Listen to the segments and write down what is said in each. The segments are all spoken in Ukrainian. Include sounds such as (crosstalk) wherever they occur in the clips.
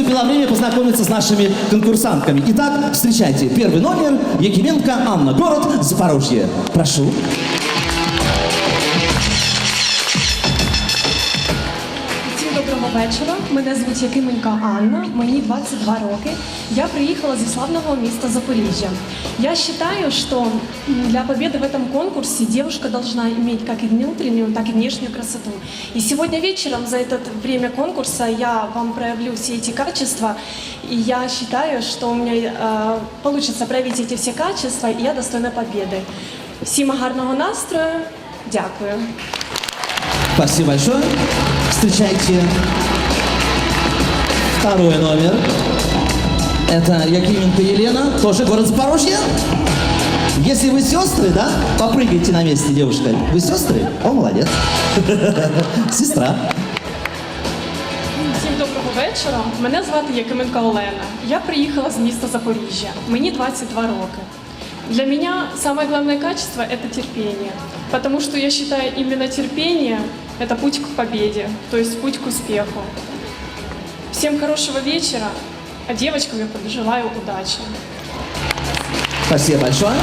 наступило время познакомиться с нашими конкурсантками. Итак, встречайте, первый номер, Якименко Анна, город Запорожье. Прошу. вечора. Мене звуть Якименка Анна, мені 22 роки. Я приехала из славного места Запоріжжя. Я считаю, что м, для победы в этом конкурсе девушка должна иметь как и внутреннюю, так и внешнюю красоту. И сегодня вечером за это время конкурса я вам проявлю все эти качества. И я считаю, что у меня э, получится проявить эти все качества, и я достойна победы. Всім гарного настрою. Дякую. Спасибо большое. Встречайте второй номер. Это Якименко Елена, тоже город Запорожье. Если вы сестры, да, попрыгайте на месте, девушка. Вы сестры? О, молодец. (laughs) Сестра. Всім доброго вечора. Мене звати Якименка Олена. Я приїхала з міста Запоріжжя. Мені 22 роки. Для меня самое главное качество – это терпение. Потому что я считаю, именно терпение – это путь к победе, то есть путь к успеху. Всем хорошего вечера, а девочкам я пожелаю удачи. Спасибо большое.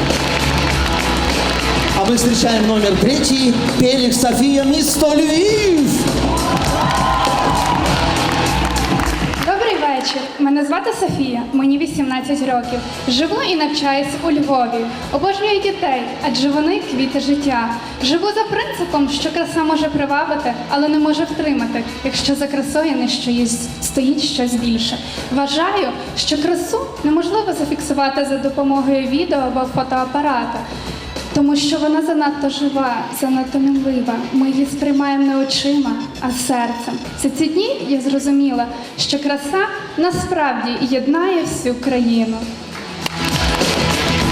А мы встречаем номер третий. Пелик София Мисто Львив. Вечір. Мене звати Софія, мені 18 років. Живу і навчаюсь у Львові. Обожнюю дітей, адже вони квіти життя. Живу за принципом, що краса може привабити, але не може втримати, якщо за красою не що є, стоїть щось більше. Вважаю, що красу неможливо зафіксувати за допомогою відео або фотоапарата Тому що вона занадто жива, занадто мінлива. Ми її сприймаємо не очима, а серцем. За ці дні я зрозуміла, що краса насправді єднає всю країну.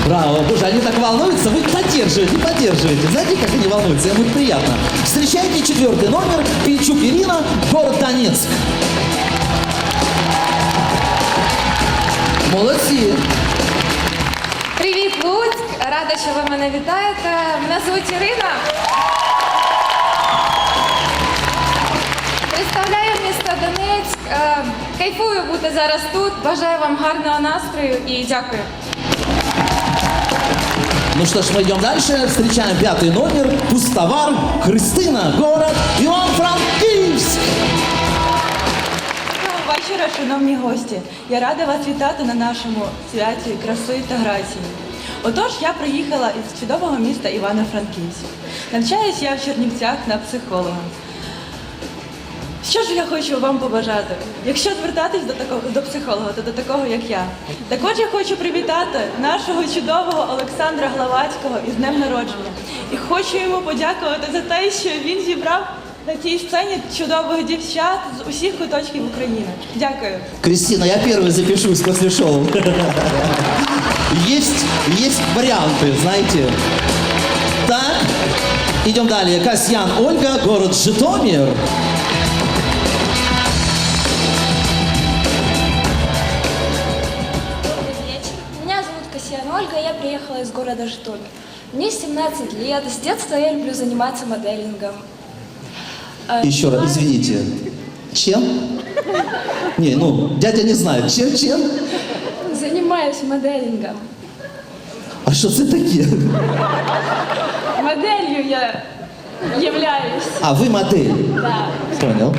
Браво, боже, они так волнуются, вы поддерживаете, поддерживаете. Знаете, как они волнуются, им будет приятно. Встречайте четвертый номер, Пильчук Ирина, город Донецк. Молодцы. Рада, що ви мене вітаєте. Мене звуть Ірина. Представляю місто Донецьк. Е, Кайфую бути зараз тут. Бажаю вам гарного настрою і дякую. Ну что ж, мы идем дальше. Встречаем пятый номер, Пустовар, Христина, город Иван-Франкивск. Доброго вечора, шановні гості. Я рада вас вітати на нашому святі краси та грації. Отож, я приїхала із чудового міста Івано-Франківськ. Навчаюсь я в Чернівцях на психолога. Що ж я хочу вам побажати? Якщо звертатись до такого до психолога, то до такого, як я. Також я хочу привітати нашого чудового Олександра Главацького із днем народження. І хочу йому подякувати за те, що він зібрав на цій сцені чудових дівчат з усіх куточків України. Дякую. Кристина, я первый запишусь после шоу. (laughs) Есть, есть варианты, знаете. Так, идем далее. Касьян Ольга, город Житомир. Добрый вечер. Меня зовут Касьян Ольга, я приехала из города Житомир. Мне 17 лет, с детства я люблю заниматься моделингом. Э, Еще раз, извините. Чем? Не, ну, дядя не знает. Чем, чем? Занимаюсь моделингом. А что это такие? Моделью я являюсь. А вы модель? Да. Понял.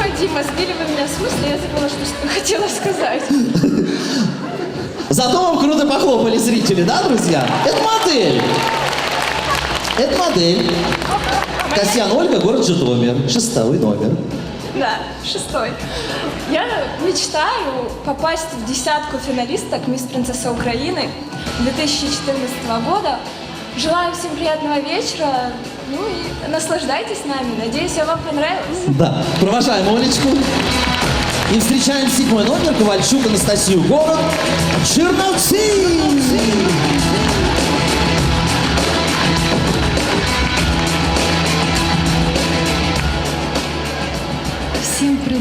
Ой, Дима, сбили вы меня с мысли, я забыла, что, что хотела сказать. Зато вам круто похлопали зрители, да, друзья? Это модель. Это модель. Касьян Ольга, город Житомир. Шестовый номер. Да, шестой. Я мечтаю попасть в десятку финалисток Мисс Принцесса Украины 2014 года. Желаю всем приятного вечера. Ну и наслаждайтесь нами. Надеюсь, я вам понравилась. Да. Провожаем Олечку. И встречаем седьмой номер Ковальчук Анастасию, город Черновцы. Всім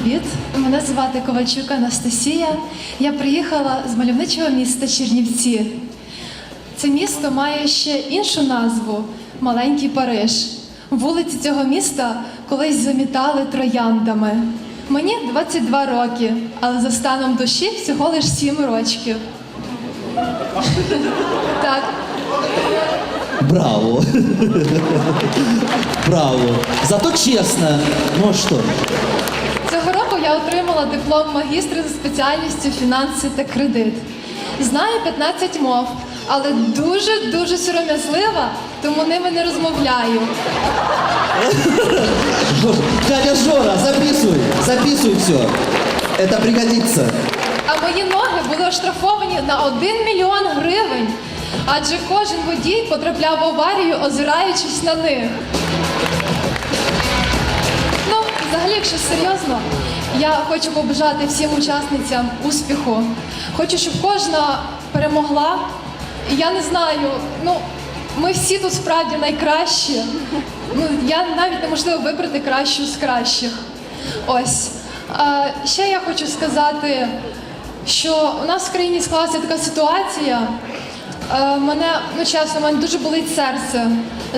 привіт! Мене звати Ковальчук Анастасія. Я приїхала з мальовничого міста Чернівці. Це місто має ще іншу назву маленький Париж. Вулиці цього міста колись замітали трояндами. Мені 22 роки, але за станом душі всього лиш 7 рочків. (laughs) Так, Браво. (laughs) Браво. Зато честно. Ну что? Цього року я отримала диплом магістра за спеціальністю фінанси та кредит. Знаю 15 мов, але дуже-дуже сором'язлива, тому ними не розмовляю. Дядя Жора, записывай. Записывай все. Это пригодится. А мої ноги були оштрафовані на 1 мільйон гривень, адже кожен водій потрапляв в аварію, озираючись на них. Ну, взагалі, якщо серйозно, я хочу побажати всім учасницям успіху. Хочу, щоб кожна перемогла. Я не знаю, ну, ми всі тут справді найкращі. Ну, я навіть неможливо вибрати кращу з кращих. Ось. А, ще я хочу сказати, що у нас в країні склалася така ситуація. Мене, ну чесно, мене дуже болить серце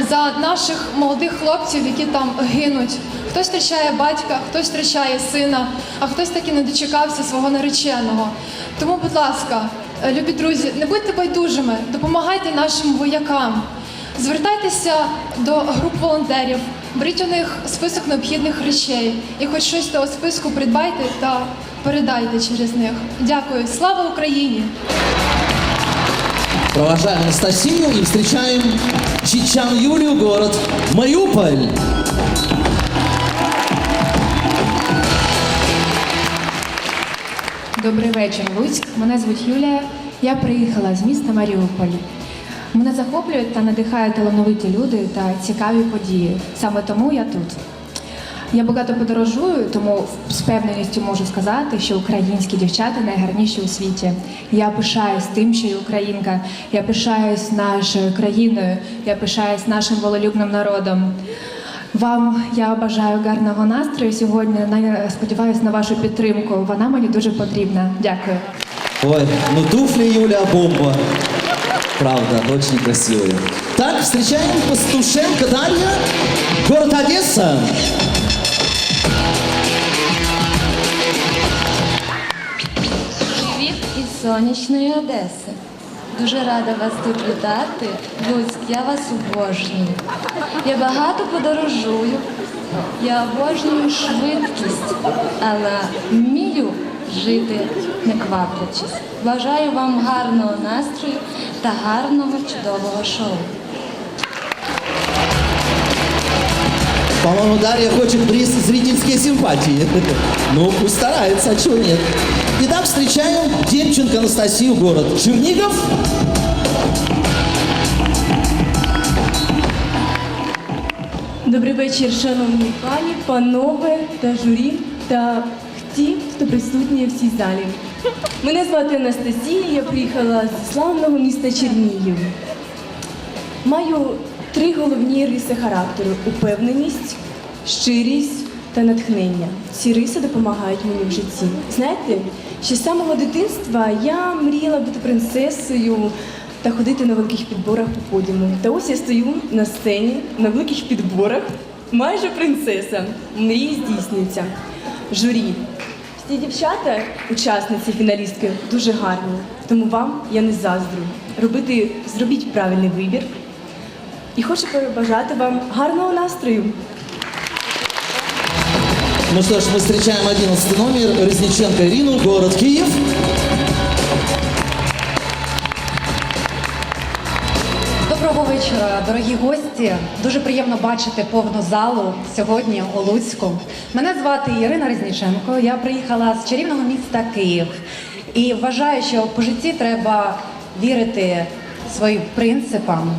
за наших молодих хлопців, які там гинуть. Хтось втрачає батька, хтось втрачає сина, а хтось таки не дочекався свого нареченого. Тому, будь ласка, е, любі друзі, не будьте байдужими, допомагайте нашим воякам. Звертайтеся до груп волонтерів, беріть у них список необхідних речей і хоч щось того списку придбайте та передайте через них. Дякую. Слава Україні! Провожаем Анастасию и встречаем Чичан Юлию, город Мариуполь. Добрий вечір, Луцьк. Мене звуть Юлія. Я приїхала з міста Маріуполь. Мене захоплюють та надихають талановиті люди та цікаві події. Саме тому я тут. Я багато подорожую, тому з певненістю можу сказати, що українські дівчата найгарніші у світі. Я пишаюсь тим, що я українка. Я пишаюсь нашою країною, я пишаюсь нашим волелюбним народом. Вам я бажаю гарного настрою сьогодні. На- Сподіваюсь на вашу підтримку. Вона мені дуже потрібна. Дякую. Ой, ну туфли Юля бомба. Правда, очень красивые. Так, встречаем Пастушенко Дарья, город Одесса. Привіт із сонячної Одеси. Дуже рада вас тут вітати. Луцьк, я вас обожнюю. Я багато подорожую. Я обожнюю швидкість, але вмію жити не кваплячись. Бажаю вам гарного настрою та гарного чудового шоу. По-моему, Дарья хочет приз зрительские симпатии. (laughs) Ну, пусть старается, а чего нет. Итак, встречаем Демченко Анастасию, город Чернигов. Добрий вечір, шановні пані, панове та журі та ті, хто присутні в цій залі. Мене звати Анастасія, я приїхала зі славного міста Чернігів. Маю три головні риси характеру: упевненість, щирість та натхнення. Ці риси допомагають мені в житті. Знаєте, ще з самого дитинства я мріяла бути принцесою та ходити на великих підборах по подіуму. Та ось я стою на сцені на великих підборах, майже принцеса. Мрії здійснюються. Журі. Всі дівчата, учасниці, фіналістки, дуже гарні. Тому вам я не заздрю. Робити, зробіть правильний вибір. І хочу побажати вам гарного настрою. Ну что ж, мы встречаем 11 номер Резниченко Ирину, город Киев. Доброго вечора, дорогі гості. Дуже приємно бачити повну залу сьогодні у Луцьку. Мене звати Ірина Резніченко. Я приїхала з чарівного міста Київ і вважаю, що по житті треба вірити своїм принципам,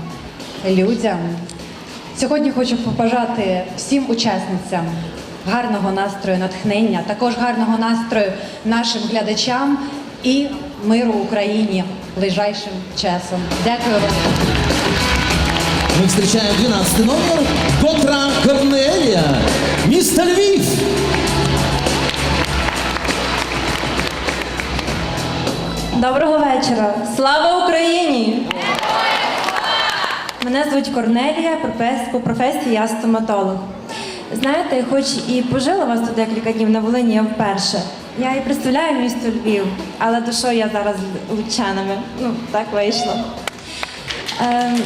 людям. Сьогодні хочу побажати всім учасницям гарного настрою, натхнення, також гарного настрою нашим глядачам і миру Україні ближайшим часом. Дякую вам. Мы встречаем 12 номер Контра Корнелия, мистер Львив. Доброго вечора! Слава Україні! Мене звуть Корнелія, по професії я стоматолог. Знаєте, хоч і пожила вас тут декілька днів на Волині, я вперше. Я і представляю місто Львів, але душою я зараз з лучанами. Ну, так вийшло. Ем,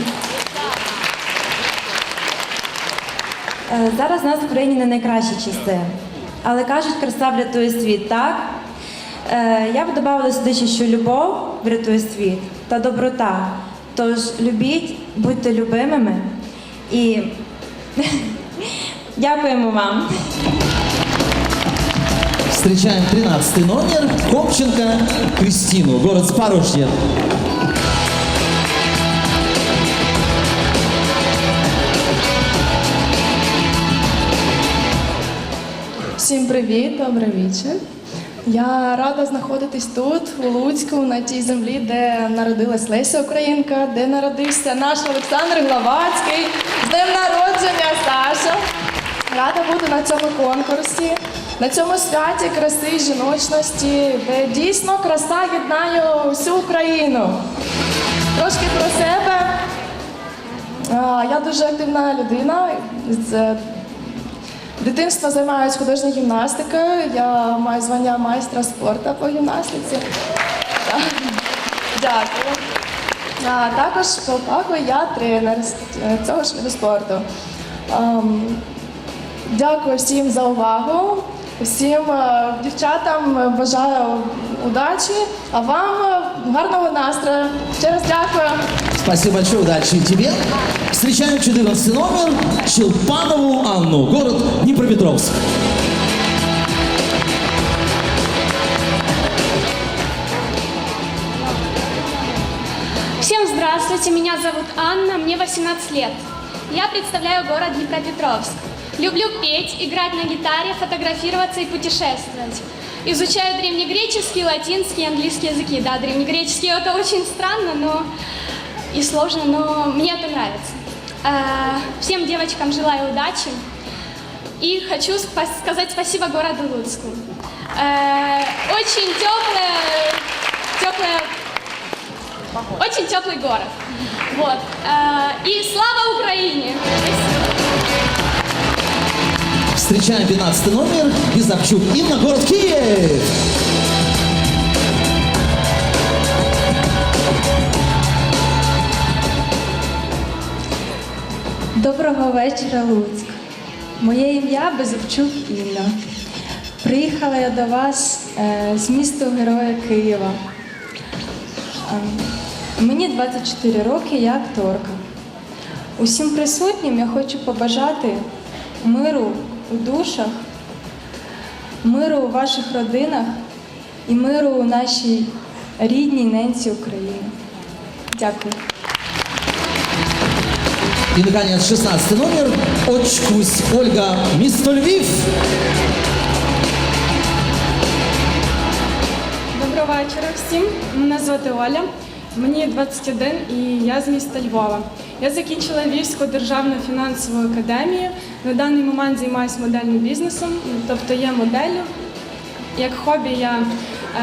е, Зараз у нас в країні не найкращі часи. Але кажуть, краса врятує світ, так? Е, Я б додала сюди що любов врятує світ та доброта. Тож любіть, будьте любимими і (laughs) дякуємо вам. Встречаем 13 номер. Копченко Кристину, город Спорожье. Всім привіт, добрий вечір. Я рада знаходитись тут, у Луцьку, на тій землі, де народилась Леся Українка, де народився наш Олександр Главацький. З днем народження, Саша! Рада бути на цьому конкурсі, на цьому святі краси і жіночності, де дійсно краса єднає всю Україну. Трошки про себе. Я дуже активна людина. Дитинства займаюся художньою гімнастикою. Я маю звання майстра спорту по гімнастиці. Дякую. А також по фаху я тренер е, цього ж виду спорту. Ем, Дякую всім за увагу. Всім е, дівчатам бажаю удачі, а вам гарного настрою. Ще раз дякую. Спасибо большое, удачи тебе. Встречаем 14 номер. Челпанову Анну, город Днепропетровск. Всем здравствуйте, меня зовут Анна, мне 18 лет. Я представляю город Днепропетровск. Люблю петь, играть на гитаре, фотографироваться и путешествовать. Изучаю древнегреческий, латинский, английский языки. Да, древнегреческий это очень странно, но и сложно, но мне это нравится. А, Всем девочкам желаю удачи. И хочу сказать спасибо городу Луцку. Э, Очень теплая, теплая очень теплый город. Вот. Э, И слава Украине! Встречаем 15 номер. Безарчук Инна, город Киев. Доброго вечора, Луцьк. Моє ім'я Безовчук Інна. Приїхала я до вас е, з міста Героя Києва. Е, мені 24 роки, я акторка. Усім присутнім я хочу побажати миру у душах, миру у ваших родинах і миру у нашій рідній ненці України. Дякую. И, наконец, 16 номер. Очкусь Ольга, место Львив. Доброго вечора всім. Мене звати Оля. Мені 21 і я з міста Львова. Я закінчила Львівську державну фінансову академію. На даний момент займаюся модельним бізнесом, тобто є моделлю. Як хобі я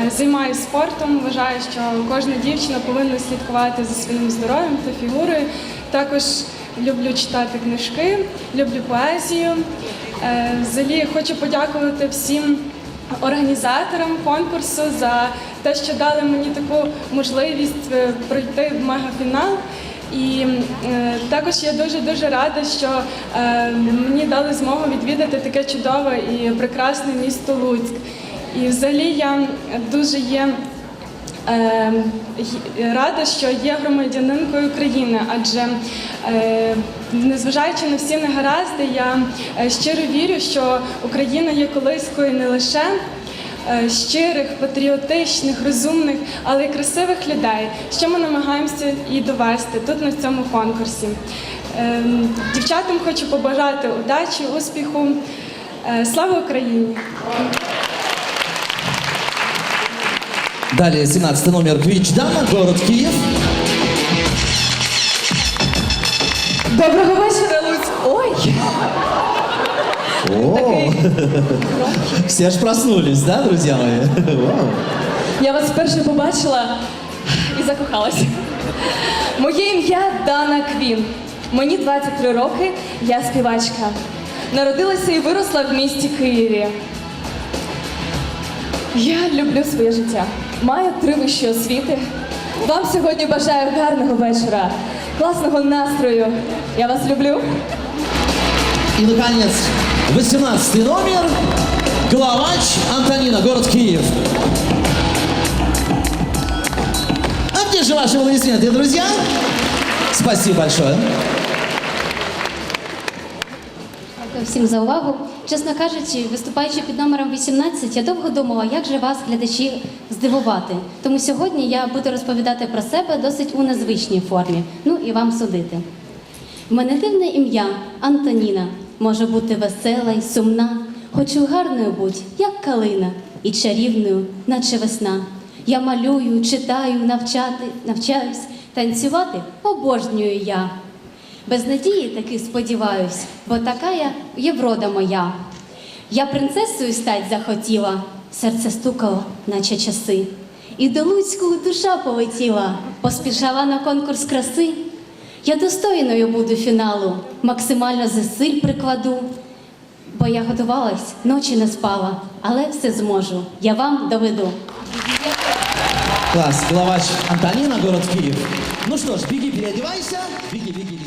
е, займаюся спортом. Вважаю, що кожна дівчина повинна слідкувати за своїм здоров'ям та фігурою. Також люблю читати книжки, люблю поезію. Е, Взагалі хочу подякувати всім організаторам конкурсу за те, що дали мені таку можливість е, пройти в мегафінал. І е, також я дуже дуже рада, що е, мені дали змогу відвідати таке чудове і прекрасне місто Луцьк. І взагалі я дуже є рада, що є громадянинкою України, адже е, незважаючи на всі негаразди, я е, щиро вірю, що Україна є колискою не лише е, щирих, патріотичних, розумних, але й красивих людей, що ми намагаємося і довести тут на цьому конкурсі. Е, Дівчатам хочу побажати удачі, успіху. Слава Україні! Далее 17 номер Квич Дана, город Киев. Доброго вечора, Луцьк. Ой! О, все аж проснулись, да, друзья мои? Вау. Я вас вперше побачила і закохалася. Моє ім'я Дана Квін. Мені 23 роки, я співачка. Народилася і виросла в місті Києві. Я люблю своє життя. Маю три вищі освіти. Вам сьогодні бажаю гарного вечора, класного настрою. Я вас люблю. И, наконец, 18 номер. Главач Антонина, город Киев. А где же ваши аплодисменты, друзья? Спасибо большое. Дякую всім за увагу. Чесно кажучи, виступаючи під номером 18, я довго думала, як же вас, глядачі, здивувати. Тому сьогодні я буду розповідати про себе досить у незвичній формі. Ну і вам судити. В мене дивне ім'я Антоніна. Може бути весела й сумна. Хочу гарною бути, як калина, і чарівною, наче весна. Я малюю, читаю, навчати, навчаюсь, танцювати обожнюю я. Без надії таки сподіваюсь, бо така я є врода моя. Я принцесою стать захотіла, серце стукало, наче часи. І до Луцьку душа полетіла, поспішала на конкурс краси. Я достойною буду фіналу, максимально зусиль прикладу, бо я готувалась, ночі не спала, але все зможу. Я вам доведу. Класс, главач Антонина, город Киев. Ну что ж, беги, переодевайся. Беги, беги.